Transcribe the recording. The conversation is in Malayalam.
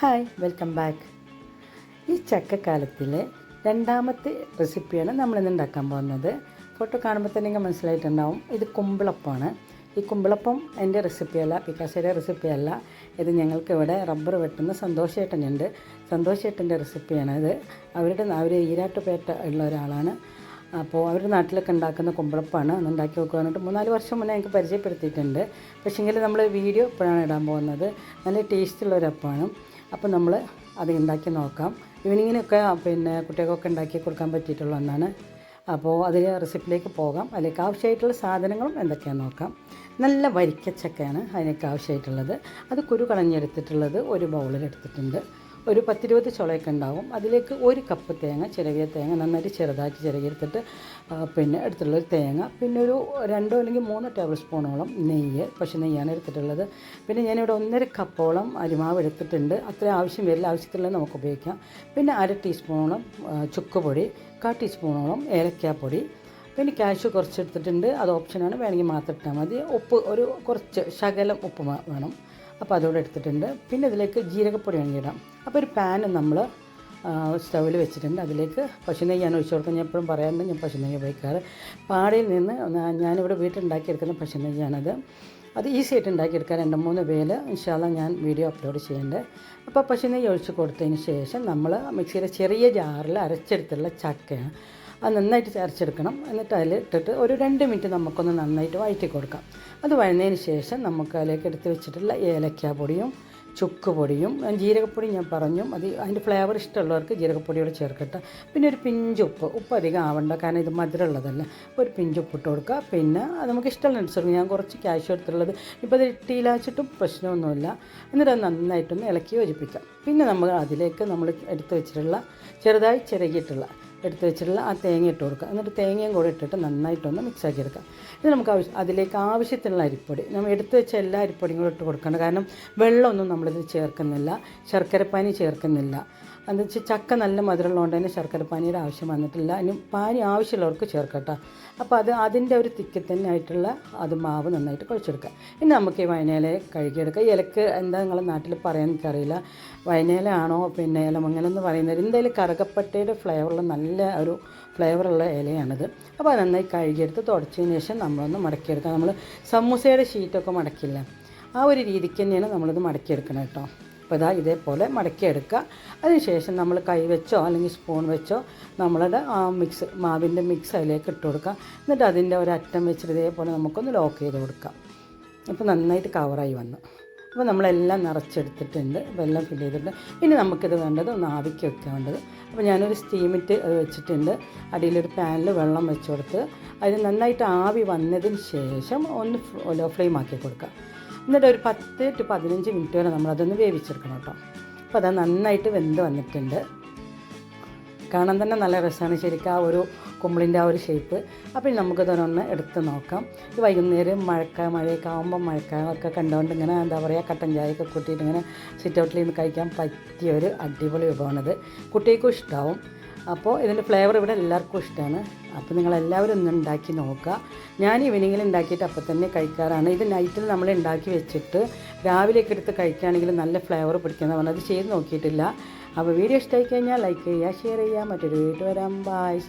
Hi welcome back. ഈ ചക്കക്കാലത്തിലെ രണ്ടാമത്തെ റെസിപ്പിയാണ് നമ്മളിന്ന് ഉണ്ടാക്കാൻ പോകുന്നത്. ഫോട്ടോ കാണുമ്പോൾ തന്നെ നിങ്ങൾക്ക് മനസ്സിലായിട്ടുണ്ടാവും. ഇത് കുമ്പിളപ്പമാണ്. ഈ കുമ്പിളപ്പം എന്റെ റെസിപ്പിയല്ല പിക്കാശയുടെ റെസിപ്പിയല്ല. ഇത് ഞങ്ങൾക്ക് ഇവിടെ റബ്ബർ വെട്ടുന്ന സന്തോഷേട്ടനുണ്ട്. സന്തോഷേട്ടന്റെ ഇത്. അവരുടെ അവർ ഈരാട്ടുപേട്ട ഉള്ള ഒരാളാണ്. അപ്പോൾ അവരുടെ നാട്ടിലൊക്കെ ഉണ്ടാക്കുന്ന കുമ്പളപ്പാണ് അന്ന് ഉണ്ടാക്കി നോക്കുക എന്നിട്ട് മൂന്നാൽ വർഷം മുന്നേ എനിക്ക് പരിചയപ്പെടുത്തിയിട്ടുണ്ട്. പക്ഷേങ്കിൽ നമ്മൾ വീഡിയോ ഇപ്പോഴാണ് ഇടാൻ പോകുന്നത്. നല്ല ടേസ്റ്റുള്ള ഒരു അപ്പമാണ്. അപ്പോൾ നമ്മൾ അത് ഉണ്ടാക്കി നോക്കാം. ഈവനിങ്ങിനൊക്കെ പിന്നെ കുട്ടികൾക്കൊക്കെ ഉണ്ടാക്കി കൊടുക്കാൻ പറ്റിയിട്ടുള്ള ഒന്നാണ്. അപ്പോൾ അതിൽ റെസിപ്പിയിലേക്ക് പോകാം. അതിലേക്ക് ആവശ്യമായിട്ടുള്ള സാധനങ്ങളും എന്തൊക്കെയാണെന്ന് നോക്കാം. നല്ല വരിക്കച്ചക്കയാണ് അതിനൊക്കെ ആവശ്യമായിട്ടുള്ളത്. അത് കുരു കളഞ്ഞെടുത്തിട്ടുള്ളത് ഒരു ബൗളിൽ എടുത്തിട്ടുണ്ട് ഒരു പത്തിരുപത് ചുളയൊക്കെ ഉണ്ടാവും. അതിലേക്ക് ഒരു കപ്പ് തേങ്ങ ചിരവിയ തേങ്ങ നന്നായിട്ട് ചെറുതാക്കി ചിരകിയെടുത്തിട്ട് പിന്നെ എടുത്തിട്ടുള്ളൊരു തേങ്ങ പിന്നെ ഒരു രണ്ടോ അല്ലെങ്കിൽ മൂന്നോ ടേബിൾ സ്പൂണോളം നെയ്യ് പക്ഷേ നെയ്യാണ് എടുത്തിട്ടുള്ളത്. പിന്നെ ഞാനിവിടെ ഒന്നര കപ്പോളം അരിമാവ് എടുത്തിട്ടുണ്ട്. അത്ര ആവശ്യം വരില്ല. ആവശ്യത്തിലുള്ള നമുക്ക് ഉപയോഗിക്കാം. പിന്നെ അര ടീസ്പൂണോളം ചുക്കുപൊടി കാ ടീസ്പൂണോളം ഏലക്കാപ്പൊടി. പിന്നെ ക്യാഷ് കുറച്ച് എടുത്തിട്ടുണ്ട് അത് ഓപ്ഷനാണ് വേണമെങ്കിൽ മാത്രം ഇട്ടാൽ മതി. ഉപ്പ് ഒരു കുറച്ച് ശകലം ഉപ്പ് വേണം. അപ്പോൾ അതോടെ എടുത്തിട്ടുണ്ട്. പിന്നെ ഇതിലേക്ക് ജീരകപ്പൊടി വേണമെങ്കിൽ ഇടാം. അപ്പോൾ ഒരു പാൻ നമ്മൾ സ്റ്റൗവിൽ വെച്ചിട്ടുണ്ട്. അതിലേക്ക് പശുനെയ്യാണ് ഒഴിച്ചു കൊടുക്കുന്നത് ഞാൻ എപ്പോഴും പറയാറുണ്ട് ഞാൻ പശുനെയ്യ് ഉപയോഗിക്കാറ്. പാടയിൽ നിന്ന് ഞാനിവിടെ വീട്ടിലുണ്ടാക്കിയെടുക്കുന്ന പശുനെയ്യാണത് അത് ഈസി ആയിട്ട് ഉണ്ടാക്കിയെടുക്കാൻ രണ്ട് മൂന്ന് പേര് ഇൻഷാല്ല ഞാൻ വീഡിയോ അപ്ലോഡ് ചെയ്യേണ്ടത് അപ്പോൾ പശുനെയ്യ് ഒഴിച്ച് കൊടുത്തതിന് ശേഷം നമ്മൾ മിക്സിയുടെ ചെറിയ ജാറിൽ അരച്ചെടുത്തുള്ള ചക്കയാണ്. അത് നന്നായിട്ട് അരച്ചെടുക്കണം. എന്നിട്ട് അതിൽ ഇട്ടിട്ട് ഒരു രണ്ട് മിനിറ്റ് നമുക്കൊന്ന് നന്നായിട്ട് വഴറ്റി കൊടുക്കാം. അത് വഴന്നതിന് ശേഷം നമുക്ക് അതിലേക്ക് എടുത്ത് വെച്ചിട്ടുള്ള ഏലക്ക പൊടിയും ചുക്ക് പൊടിയും ജീരകപ്പൊടി ഞാൻ പറഞ്ഞു. അത് അതിന്റെ ഫ്ലേവർ ഇഷ്ടമുള്ളവർക്ക് ജീരകപ്പൊടിയോട് ചേർക്കട്ടെ. പിന്നെ ഒരു പിഞ്ച് ഉപ്പ് ഉപ്പ് അധികം ആവണ്ട കാരണം ഇത് മധുരമുള്ളതല്ല. ഒരു പിഞ്ച് ഉപ്പ് ഇട്ട് കൊടുക്കുക. പിന്നെ അത് നമുക്ക് ഇഷ്ടമുള്ള അനുസരിച്ച് ഞാൻ കുറച്ച് ക്യാഷ് എടുത്തുള്ളത് ഇപ്പോൾ അത് ഇട്ടിയിലാച്ചിട്ടും പ്രശ്നമൊന്നുമില്ല. എന്നിട്ട് അത് നന്നായിട്ടൊന്ന് ഇളക്കി യോജിപ്പിക്കാം. പിന്നെ നമ്മൾ അതിലേക്ക് നമ്മൾ എടുത്ത് വെച്ചിട്ടുള്ള ചെറുതായി ചിരകിയിട്ടുള്ള എടുത്ത് വെച്ചിട്ടുള്ള ആ തേങ്ങ ഇട്ട് കൊടുക്കുക. എന്നിട്ട് തേങ്ങയും കൂടെ ഇട്ടിട്ട് നന്നായിട്ടൊന്ന് മിക്സാക്കി എടുക്കുക. എടുക്കാം ഇത് നമുക്ക് ആവശ്യം അതിലേക്ക് ആവശ്യത്തിനുള്ള അരിപ്പൊടി നമ്മൾ എടുത്ത് വെച്ച എല്ലാ അരിപ്പൊടിയും കൂടെ ഇട്ട് കൊടുക്കണം കാരണം വെള്ളമൊന്നും നമ്മളിത് ചേർക്കുന്നില്ല ശർക്കരപ്പാനി ചേർക്കുന്നില്ല. എന്താ വെച്ചാൽ ചക്ക നല്ല മധുരമുള്ളതുകൊണ്ട് തന്നെ ശർക്കരപ്പാനിയുടെ ആവശ്യം വന്നിട്ടില്ല. ഇനി പാനി ആവശ്യമുള്ളവർക്ക് ചേർക്കട്ടോ. അപ്പോൾ അത് അതിന്റെ ഒരു തിക്കി തന്നെ ആയിട്ടുള്ള അത് മാവ് നന്നായിട്ട് കുഴച്ചെടുക്കുക. ഇനി നമുക്ക് ഈ വയനയില കഴുകിയെടുക്കുക ഇലക്ക് എന്താ നിങ്ങളെ നാട്ടിൽ പറയാൻ എനിക്കറിയില്ല. വയനയിലാണോ പിന്നെ ഇലമങ്ങലം എന്ന് പറയുന്നത് എന്തായാലും കറുകപ്പട്ടയുടെ ഫ്ലേവറുള്ള നല്ല ഒരു ഫ്ലേവറുള്ള ഇലയാണിത്. അപ്പോൾ അത് നന്നായി കഴുകിയെടുത്ത് തുടച്ചതിന് ശേഷം നമ്മളൊന്ന് മടക്കിയെടുക്കുക നമ്മൾ സമൂസയുടെ ഷീറ്റൊക്കെ മടക്കില്ല ആ ഒരു രീതിക്ക് തന്നെയാണ് നമ്മളിത് മടക്കിയെടുക്കണം കേട്ടോ. അപ്പോൾ ഇതാ ഇതേപോലെ മടക്കിയെടുക്കുക. അതിനുശേഷം നമ്മൾ കൈ വെച്ചോ അല്ലെങ്കിൽ സ്പൂൺ വെച്ചോ നമ്മളുടെ ആ മിക്സ് മാവിന്റെ മിക്സ് അതിലേക്ക് ഇട്ട് കൊടുക്കുക. എന്നിട്ട് അതിന്റെ ഒരറ്റം വെച്ചിട്ട് ഇതേപോലെ നമുക്കൊന്ന് ലോക്ക് ചെയ്ത് കൊടുക്കാം അപ്പോൾ നന്നായിട്ട് കവറായി വന്നു. അപ്പോൾ നമ്മളെല്ലാം നിറച്ചെടുത്തിട്ടുണ്ട്. വെള്ളം ഫില്ല് ചെയ്തിട്ടുണ്ട്. ഇനി നമുക്കിത് വേണ്ടത് ഒന്ന് ആവിക്ക് വെക്കാൻ വേണ്ടത്. അപ്പോൾ ഞാനൊരു സ്റ്റീമിറ്റ് വെച്ചിട്ടുണ്ട്. അടിയിലൊരു പാനിൽ വെള്ളം വെച്ച് കൊടുത്ത്. അതിന് നന്നായിട്ട് ആവി വന്നതിന് ശേഷം ഒന്ന് ലോ ഫ്ലെയിം ആക്കി കൊടുക്കുക. എന്നിട്ട് ഒരു പത്ത് ടു പതിനഞ്ച് മിനിറ്റ് വരെ നമ്മളതൊന്ന് വേവിച്ചെടുക്കണം കേട്ടോ. അപ്പോൾ അത് നന്നായിട്ട് വെന്ത് വന്നിട്ടുണ്ട്. കാണാൻ തന്നെ നല്ല രസമാണ് ശരിക്കും ആ ഒരു കുമ്പിളിന്റെ ആ ഒരു ഷേപ്പ് അപ്പോൾ നമുക്കതൊന്ന് എടുത്ത് നോക്കാം. ഇത് വൈകുന്നേരം മഴക്ക മഴയൊക്കെ ആകുമ്പോൾ മഴക്കാലമൊക്കെ കണ്ടുകൊണ്ട് ഇങ്ങനെ എന്താ പറയുക കട്ടൻ ചായയൊക്കെ കൂട്ടിയിട്ട് ഇങ്ങനെ സിറ്റ് ഔട്ടിൽ നിന്ന് കഴിക്കാൻ പറ്റിയ ഒരു അടിപൊളി വിഭവമാണിത്. കുട്ടികൾക്കും ഇഷ്ടമാവും അപ്പോൾ ഇതിന്റെ ഫ്ലേവർ ഇവിടെ എല്ലാവർക്കും ഇഷ്ടമാണ്. അപ്പോൾ നിങ്ങളെല്ലാവരും ഒന്ന് ഉണ്ടാക്കി നോക്കുക. ഞാൻ ഈവനിങ്ങിൽ ഉണ്ടാക്കിയിട്ട് അപ്പോൾ തന്നെ കഴിക്കാറാണ്. ഇത് നൈറ്റിൽ നമ്മൾ ഉണ്ടാക്കി വെച്ചിട്ട് രാവിലെയൊക്കെ എടുത്ത് കഴിക്കുകയാണെങ്കിൽ നല്ല ഫ്ലേവർ പിടിക്കുന്ന പറഞ്ഞത് ചെയ്ത് നോക്കിയിട്ടില്ല. അപ്പോൾ വീഡിയോ ഇഷ്ടമായി കഴിഞ്ഞാൽ ലൈക്ക് ചെയ്യുക ഷെയർ ചെയ്യുക. മറ്റൊരു വീട്ടിൽ വരാം. ബായ്